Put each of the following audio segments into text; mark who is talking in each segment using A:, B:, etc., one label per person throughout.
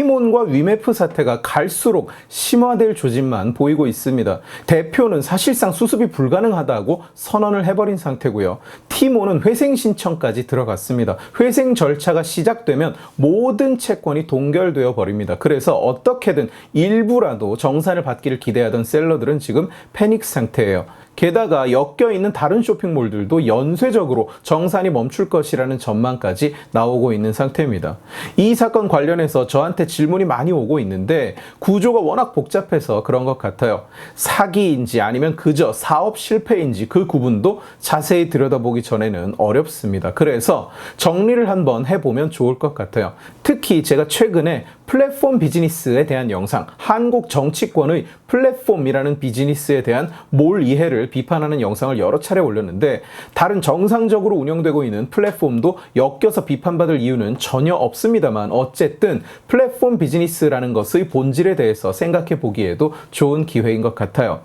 A: 티몬과 위메프 사태가 갈수록 심화될 조짐만 보이고 있습니다. 대표는 사실상 수습이 불가능하다고 선언을 해버린 상태고요. 티몬은 회생 신청까지 들어갔습니다. 회생 절차가 시작되면 모든 채권이 동결되어 버립니다. 그래서 어떻게든 일부라도 정산을 받기를 기대하던 셀러들은 지금 패닉 상태예요. 게다가 엮여 있는 다른 쇼핑몰들도 연쇄적으로 정산이 멈출 것이라는 전망까지 나오고 있는 상태입니다. 이 사건 관련해서 저한테 질문이 많이 오고 있는데 구조가 워낙 복잡해서 그런 것 같아요. 사기인지 아니면 그저 사업 실패인지 그 구분도 자세히 들여다보기 전에는 어렵습니다. 그래서 정리를 한번 해보면 좋을 것 같아요. 특히 제가 최근에 플랫폼 비즈니스에 대한 영상, 한국 정치권의 플랫폼이라는 비즈니스에 대한 몰 이해를 비판하는 영상을 여러 차례 올렸는데 다른 정상적으로 운영되고 있는 플랫폼도 엮여서 비판받을 이유는 전혀 없습니다만 어쨌든 플랫폼 비즈니스라는 것의 본질에 대해서 생각해 보기에도 좋은 기회인 것 같아요.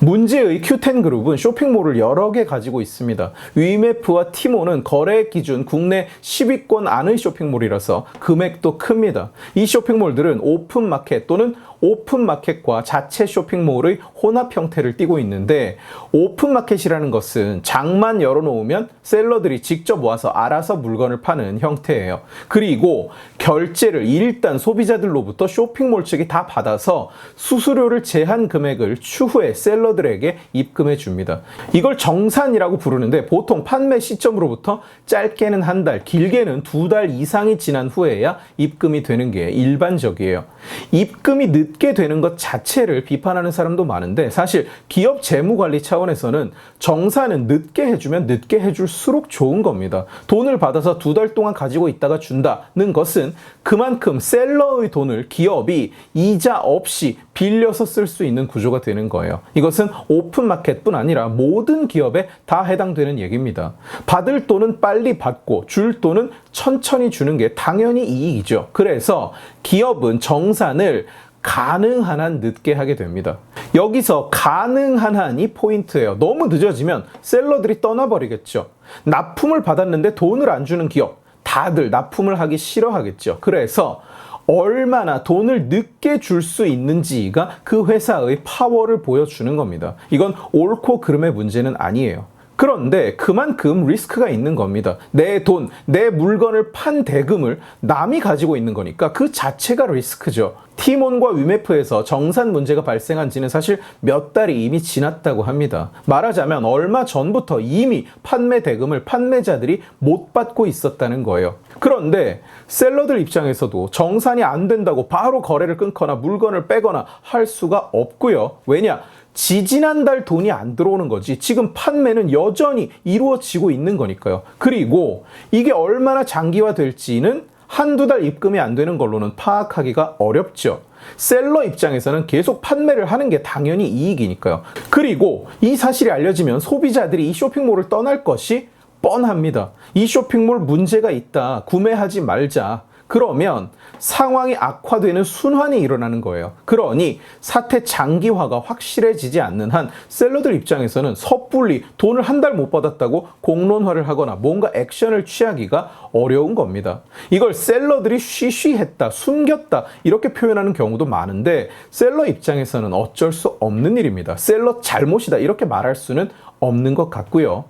A: 문제의 Q10 그룹은 쇼핑몰을 여러 개 가지고 있습니다. 위메프와 티모는 거래 기준 국내 10위권 안의 쇼핑몰이라서 금액도 큽니다. 이 쇼핑몰들은 오픈 마켓 또는 오픈 마켓과 자체 쇼핑몰의 혼합 형태를 띠고 있는데 오픈 마켓이라는 것은 장만 열어놓으면 셀러들이 직접 와서 알아서 물건을 파는 형태예요. 그리고 결제를 일단 소비자들로부터 쇼핑몰 측이 다 받아서 수수료를 제한 금액을 추후에 셀러들에게 입금해 줍니다. 이걸 정산이라고 부르는데 보통 판매 시점으로부터 짧게는 한 달, 길게는 두 달 이상이 지난 후에야 입금이 되는 게 일반적이에요. 입금이 늦게 되는 것 자체를 비판하는 사람도 많은데 사실 기업 재무 관리 차원에서는 정산은 늦게 해주면 늦게 해줄수록 좋은 겁니다. 돈을 받아서 두 달 동안 가지고 있다가 준다는 것은 그만큼 셀러의 돈을 기업이 이자 없이 빌려서 쓸 수 있는 구조가 되는 거예요. 이것은 오픈 마켓뿐 아니라 모든 기업에 다 해당되는 얘기입니다. 받을 돈은 빨리 받고 줄 돈은 천천히 주는 게 당연히 이익이죠. 그래서 기업은 정산을 가능한 한 늦게 하게 됩니다. 여기서 가능한 한이 포인트예요. 너무 늦어지면 셀러들이 떠나버리겠죠. 납품을 받았는데 돈을 안 주는 기업, 다들 납품을 하기 싫어하겠죠. 그래서 얼마나 돈을 늦게 줄 수 있는지가 그 회사의 파워를 보여주는 겁니다. 이건 옳고 그름의 문제는 아니에요. 그런데 그만큼 리스크가 있는 겁니다. 내 돈, 내 물건을 판 대금을 남이 가지고 있는 거니까 그 자체가 리스크죠. 티몬과 위메프에서 정산 문제가 발생한 지는 사실 몇 달이 이미 지났다고 합니다. 말하자면 얼마 전부터 이미 판매 대금을 판매자들이 못 받고 있었다는 거예요. 그런데 셀러들 입장에서도 정산이 안 된다고 바로 거래를 끊거나 물건을 빼거나 할 수가 없고요. 왜냐? 지지난달 돈이 안 들어오는 거지. 지금 판매는 여전히 이루어지고 있는 거니까요. 그리고 이게 얼마나 장기화 될지는 한두 달 입금이 안 되는 걸로는 파악하기가 어렵죠. 셀러 입장에서는 계속 판매를 하는 게 당연히 이익이니까요. 그리고 이 사실이 알려지면 소비자들이 이 쇼핑몰을 떠날 것이 뻔합니다. 이 쇼핑몰 문제가 있다. 구매하지 말자. 그러면 상황이 악화되는 순환이 일어나는 거예요. 그러니 사태 장기화가 확실해지지 않는 한 셀러들 입장에서는 섣불리 돈을 한 달 못 받았다고 공론화를 하거나 뭔가 액션을 취하기가 어려운 겁니다. 이걸 셀러들이 쉬쉬했다, 숨겼다 이렇게 표현하는 경우도 많은데 셀러 입장에서는 어쩔 수 없는 일입니다. 셀러 잘못이다 이렇게 말할 수는 없는 것 같고요.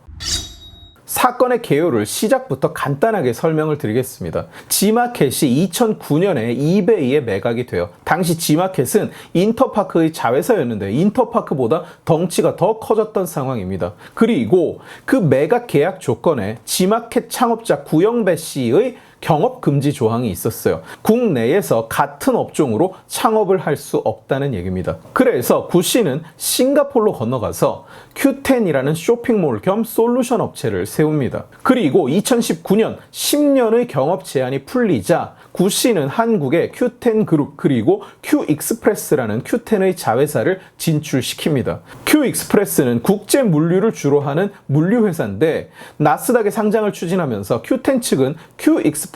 A: 사건의 개요를 시작부터 간단하게 설명을 드리겠습니다. 지마켓이 2009년에 이베이에 매각이 돼요. 당시 지마켓은 인터파크의 자회사였는데 인터파크보다 덩치가 더 커졌던 상황입니다. 그리고 그 매각 계약 조건에 지마켓 창업자 구영배 씨의 경업 금지 조항이 있었어요. 국내에서 같은 업종으로 창업을 할 수 없다는 얘기입니다. 그래서 구 씨는 싱가폴로 건너가서 Q10이라는 쇼핑몰 겸 솔루션 업체를 세웁니다. 그리고 2019년 10년의 경업 제한이 풀리자 구 씨는 한국의 Q10 그룹 그리고 Q 익스프레스라는 Q10의 자회사를 진출시킵니다. Q 익스프레스는 국제 물류를 주로 하는 물류 회사인데 나스닥에 상장을 추진하면서 Q10 측은 Q 익스프레스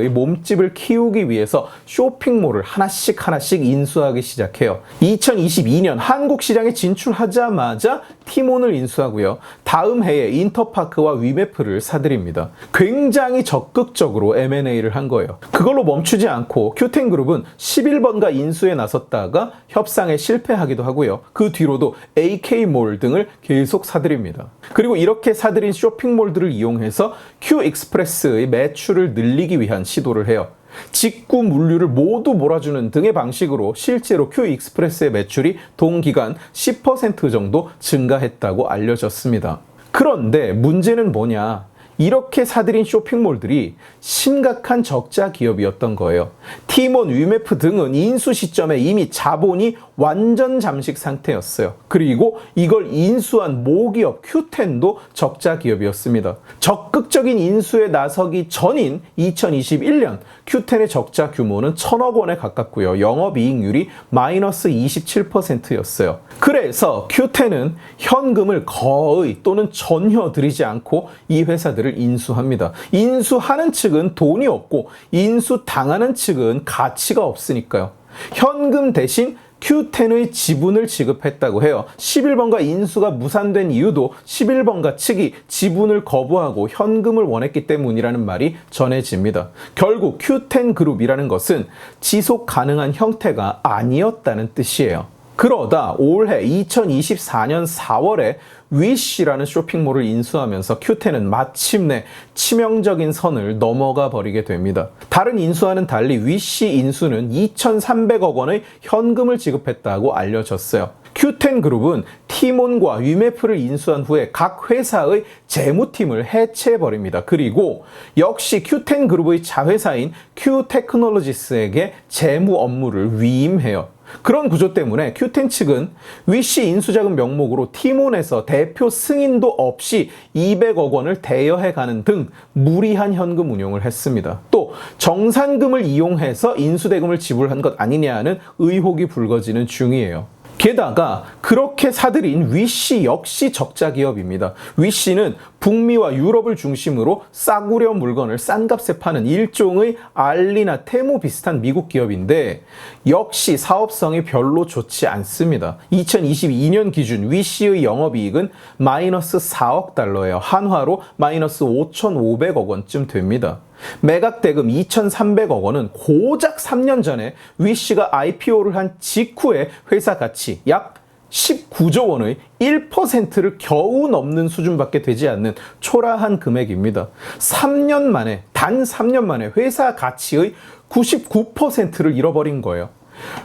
A: 의 몸집을 키우기 위해서 쇼핑몰을 하나씩 하나씩 인수하기 시작해요. 2022년 한국 시장에 진출하자마자 티몬을 인수하고요. 다음 해에 인터파크와 위메프를 사들입니다. 굉장히 적극적으로 M&A를 한 거예요. 그걸로 멈추지 않고 큐텐 그룹은 11번가 인수에 나섰다가 협상에 실패하기도 하고요. 그 뒤로도 AK몰 등을 계속 사들입니다. 그리고 이렇게 사들인 쇼핑몰들을 이용해서 Q익스프레스의 매출을 늘리기 위한 시도를 해요. 직구 물류를 모두 몰아주는 등의 방식으로 실제로 Q익스프레스의 매출이 동기간 10% 정도 증가했다고 알려졌습니다. 그런데 문제는 뭐냐? 이렇게 사들인 쇼핑몰들이 심각한 적자 기업이었던 거예요. 티몬, 위메프 등은 인수 시점에 이미 자본이 완전 잠식 상태였어요. 그리고 이걸 인수한 모기업 큐텐도 적자 기업이었습니다. 적극적인 인수에 나서기 전인 2021년 큐텐의 적자 규모는 천억 원에 가깝고요. 영업이익률이 마이너스 27%였어요. 그래서 큐텐은 현금을 거의 또는 전혀 들이지 않고 이 회사들을 인수합니다. 인수하는 측은 돈이 없고 인수 당하는 측은 가치가 없으니까요. 현금 대신 Q10의 지분을 지급했다고 해요. 11번가 인수가 무산된 이유도 11번가 측이 지분을 거부하고 현금을 원했기 때문이라는 말이 전해집니다. 결국 Q10 그룹이라는 것은 지속 가능한 형태가 아니었다는 뜻이에요. 그러다 올해 2024년 4월에 위시라는 쇼핑몰을 인수하면서 큐텐은 마침내 치명적인 선을 넘어가 버리게 됩니다. 다른 인수와는 달리 위시 인수는 2,300억 원의 현금을 지급했다고 알려졌어요. 큐텐 그룹은 티몬과 위메프를 인수한 후에 각 회사의 재무팀을 해체해버립니다. 그리고 역시 큐텐 그룹의 자회사인 큐테크놀로지스에게 재무 업무를 위임해요. 그런 구조 때문에 큐텐 측은 위시 인수자금 명목으로 티몬에서 대표 승인도 없이 200억 원을 대여해 가는 등 무리한 현금 운용을 했습니다. 또 정산금을 이용해서 인수대금을 지불한 것 아니냐는 의혹이 불거지는 중이에요. 게다가 그렇게 사들인 위시 역시 적자 기업입니다. 위시는 북미와 유럽을 중심으로 싸구려 물건을 싼 값에 파는 일종의 알리나 테무 비슷한 미국 기업인데 역시 사업성이 별로 좋지 않습니다. 2022년 기준 위시의 영업이익은 마이너스 4억 달러예요. 한화로 마이너스 5,500억 원쯤 됩니다. 매각 대금 2,300억 원은 고작 3년 전에 위시가 IPO를 한 직후에 회사 가치 약 19조 원의 1%를 겨우 넘는 수준밖에 되지 않는 초라한 금액입니다. 3년 만에, 단 3년 만에 회사 가치의 99%를 잃어버린 거예요.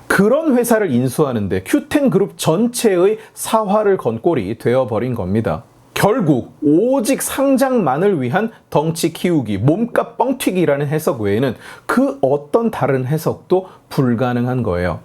A: 그런 회사를 인수하는데 큐텐 그룹 전체의 사활을 건 꼴이 되어버린 겁니다. 결국 오직 상장만을 위한 덩치 키우기, 몸값 뻥튀기라는 해석 외에는 그 어떤 다른 해석도 불가능한 거예요.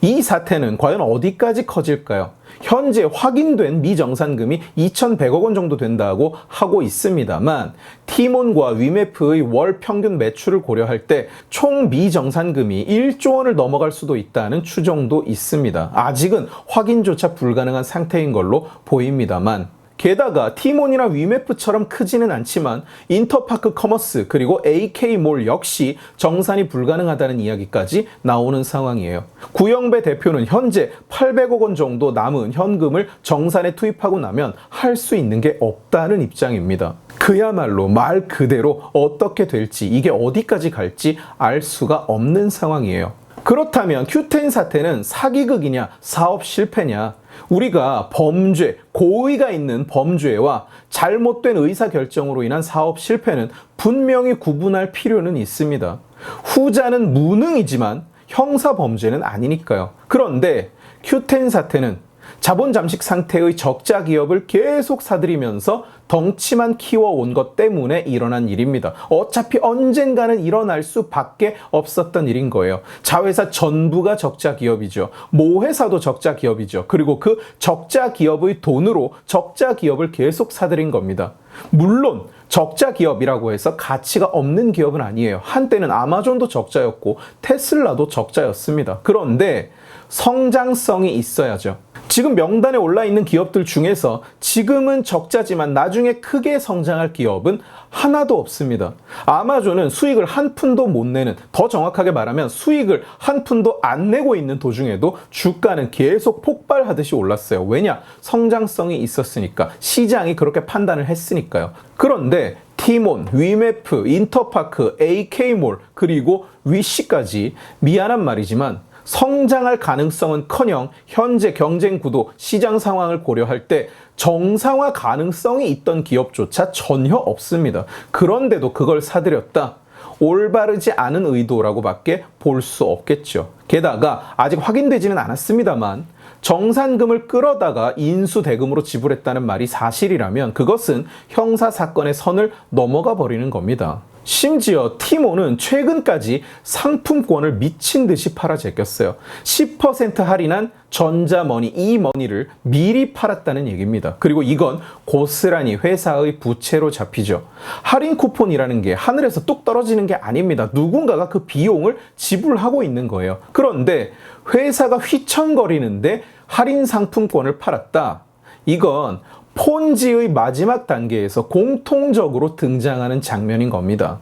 A: 이 사태는 과연 어디까지 커질까요? 현재 확인된 미정산금이 2,100억 원 정도 된다고 하고 있습니다만 티몬과 위메프의 월 평균 매출을 고려할 때 총 미정산금이 1조 원을 넘어갈 수도 있다는 추정도 있습니다. 아직은 확인조차 불가능한 상태인 걸로 보입니다만 게다가 티몬이나 위메프처럼 크지는 않지만 인터파크 커머스 그리고 AK몰 역시 정산이 불가능하다는 이야기까지 나오는 상황이에요. 구영배 대표는 현재 800억 원 정도 남은 현금을 정산에 투입하고 나면 할 수 있는 게 없다는 입장입니다. 그야말로 말 그대로 어떻게 될지 이게 어디까지 갈지 알 수가 없는 상황이에요. 그렇다면 큐텐 사태는 사기극이냐 사업 실패냐 우리가 범죄, 고의가 있는 범죄와 잘못된 의사결정으로 인한 사업 실패는 분명히 구분할 필요는 있습니다. 후자는 무능이지만 형사 범죄는 아니니까요. 그런데 큐텐 사태는 자본 잠식 상태의 적자 기업을 계속 사들이면서 덩치만 키워온 것 때문에 일어난 일입니다. 어차피 언젠가는 일어날 수밖에 없었던 일인 거예요. 자회사 전부가 적자 기업이죠. 모 회사도 적자 기업이죠. 그리고 그 적자 기업의 돈으로 적자 기업을 계속 사들인 겁니다. 물론 적자 기업이라고 해서 가치가 없는 기업은 아니에요. 한때는 아마존도 적자였고 테슬라도 적자였습니다. 그런데 성장성이 있어야죠. 지금 명단에 올라 있는 기업들 중에서 지금은 적자지만 나중에 크게 성장할 기업은 하나도 없습니다. 아마존은 수익을 한 푼도 못 내는, 더 정확하게 말하면 수익을 한 푼도 안 내고 있는 도중에도 주가는 계속 폭발하듯이 올랐어요. 왜냐? 성장성이 있었으니까. 시장이 그렇게 판단을 했으니까요. 그런데 티몬, 위메프, 인터파크, AK몰, 그리고 위시까지 미안한 말이지만 성장할 가능성은 커녕 현재 경쟁 구도, 시장 상황을 고려할 때 정상화 가능성이 있던 기업조차 전혀 없습니다. 그런데도 그걸 사들였다? 올바르지 않은 의도라고 밖에 볼 수 없겠죠. 게다가 아직 확인되지는 않았습니다만 정산금을 끌어다가 인수대금으로 지불했다는 말이 사실이라면 그것은 형사사건의 선을 넘어가 버리는 겁니다. 심지어 티모는 최근까지 상품권을 미친 듯이 팔아 제꼈어요. 10% 할인한 전자머니 이 머니를 미리 팔았다는 얘기입니다. 그리고 이건 고스란히 회사의 부채로 잡히죠. 할인 쿠폰이라는 게 하늘에서 뚝 떨어지는 게 아닙니다. 누군가가 그 비용을 지불하고 있는 거예요. 그런데 회사가 휘청거리는데 할인 상품권을 팔았다. 이건 폰지의 마지막 단계에서 공통적으로 등장하는 장면인 겁니다.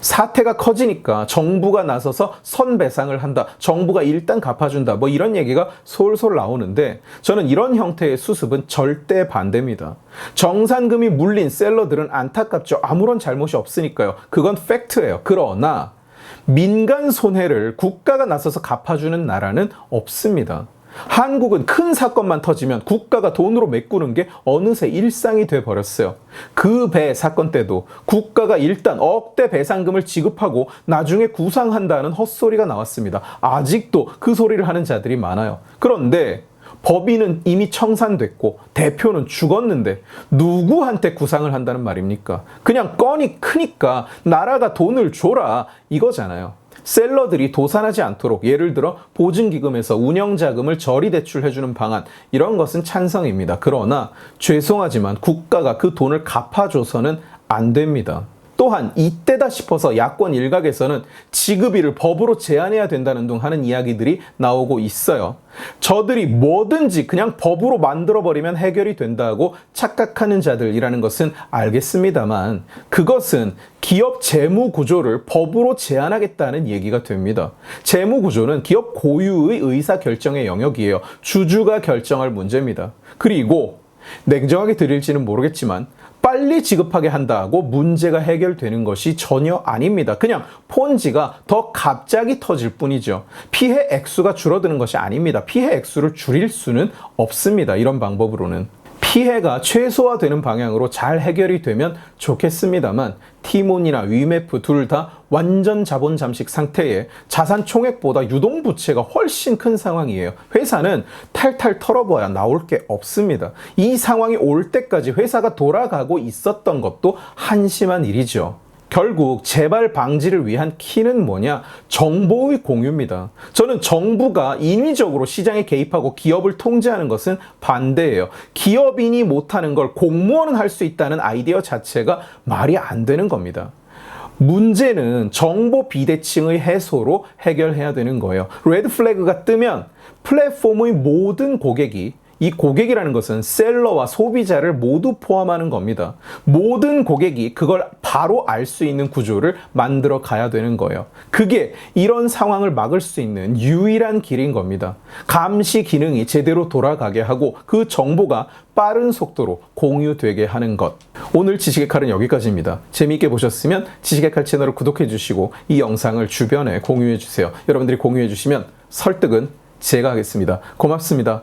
A: 사태가 커지니까 정부가 나서서 선배상을 한다. 정부가 일단 갚아준다. 뭐 이런 얘기가 솔솔 나오는데 저는 이런 형태의 수습은 절대 반대입니다. 정산금이 물린 셀러들은 안타깝죠. 아무런 잘못이 없으니까요. 그건 팩트예요. 그러나 민간 손해를 국가가 나서서 갚아주는 나라는 없습니다. 한국은 큰 사건만 터지면 국가가 돈으로 메꾸는 게 어느새 일상이 돼 버렸어요. 그 배 사건 때도 국가가 일단 억대 배상금을 지급하고 나중에 구상한다는 헛소리가 나왔습니다. 아직도 그 소리를 하는 자들이 많아요. 그런데 법인은 이미 청산됐고 대표는 죽었는데 누구한테 구상을 한다는 말입니까? 그냥 건이 크니까 나라가 돈을 줘라 이거잖아요. 셀러들이 도산하지 않도록 예를 들어 보증기금에서 운영자금을 저리 대출해주는 방안 이런 것은 찬성입니다. 그러나 죄송하지만 국가가 그 돈을 갚아줘서는 안 됩니다. 또한 이때다 싶어서 야권 일각에서는 지급일을 법으로 제한해야 된다는 등 하는 이야기들이 나오고 있어요. 저들이 뭐든지 그냥 법으로 만들어버리면 해결이 된다고 착각하는 자들이라는 것은 알겠습니다만 그것은 기업 재무 구조를 법으로 제한하겠다는 얘기가 됩니다. 재무 구조는 기업 고유의 의사 결정의 영역이에요. 주주가 결정할 문제입니다. 그리고 냉정하게 드릴지는 모르겠지만 빨리 지급하게 한다고 문제가 해결되는 것이 전혀 아닙니다. 그냥 폰지가 더 갑자기 터질 뿐이죠. 피해 액수가 줄어드는 것이 아닙니다. 피해 액수를 줄일 수는 없습니다. 이런 방법으로는. 피해가 최소화되는 방향으로 잘 해결이 되면 좋겠습니다만 티몬이나 위메프 둘 다 완전 자본 잠식 상태에 자산 총액보다 유동 부채가 훨씬 큰 상황이에요. 회사는 탈탈 털어봐야 나올 게 없습니다. 이 상황이 올 때까지 회사가 돌아가고 있었던 것도 한심한 일이죠. 결국 재발 방지를 위한 키는 뭐냐? 정보의 공유입니다. 저는 정부가 인위적으로 시장에 개입하고 기업을 통제하는 것은 반대예요. 기업인이 못하는 걸 공무원은 할 수 있다는 아이디어 자체가 말이 안 되는 겁니다. 문제는 정보 비대칭의 해소로 해결해야 되는 거예요. 레드 플래그가 뜨면 플랫폼의 모든 고객이 이 고객이라는 것은 셀러와 소비자를 모두 포함하는 겁니다. 모든 고객이 그걸 바로 알 수 있는 구조를 만들어 가야 되는 거예요. 그게 이런 상황을 막을 수 있는 유일한 길인 겁니다. 감시 기능이 제대로 돌아가게 하고 그 정보가 빠른 속도로 공유되게 하는 것. 오늘 지식의 칼은 여기까지입니다. 재미있게 보셨으면 지식의 칼 채널을 구독해 주시고 이 영상을 주변에 공유해 주세요. 여러분들이 공유해 주시면 설득은 제가 하겠습니다. 고맙습니다.